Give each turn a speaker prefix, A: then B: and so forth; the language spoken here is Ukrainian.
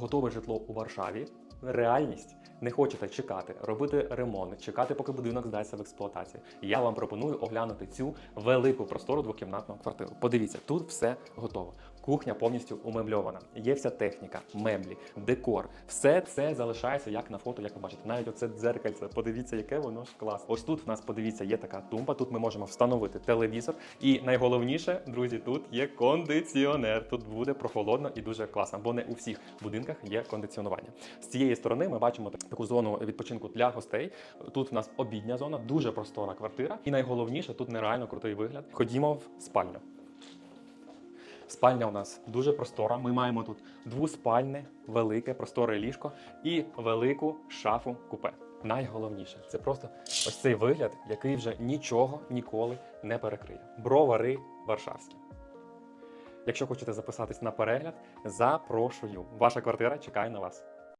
A: Готове житло у Варшаві. Реальність. Не хочете чекати, робити ремонт, чекати, поки будинок здається в експлуатацію. Я вам пропоную оглянути цю велику простору двокімнатну квартиру. Подивіться, тут все готово. Кухня повністю умебльована. Є вся техніка, меблі, декор. Все це залишається як на фото, як ви бачите. Навіть оце дзеркальце. Подивіться, яке воно ж клас. Ось тут в нас подивіться, є така тумба. Тут ми можемо встановити телевізор. І найголовніше, друзі, тут є кондиціонер. Тут буде прохолодно і дуже класно, бо не у всіх будинках є кондиціонування. З цієї сторони ми бачимо таку зону відпочинку для гостей. Тут у нас обідня зона, дуже простора квартира. І найголовніше, тут нереально крутий вигляд. Ходімо в спальню. Спальня у нас дуже простора. Ми маємо тут двуспальне, велике, просторе ліжко і велику шафу купе. Найголовніше це просто ось цей вигляд, який вже нічого ніколи не перекриє. Бровари Варшавські. Якщо хочете записатись на перегляд, запрошую. Ваша квартира чекає на вас.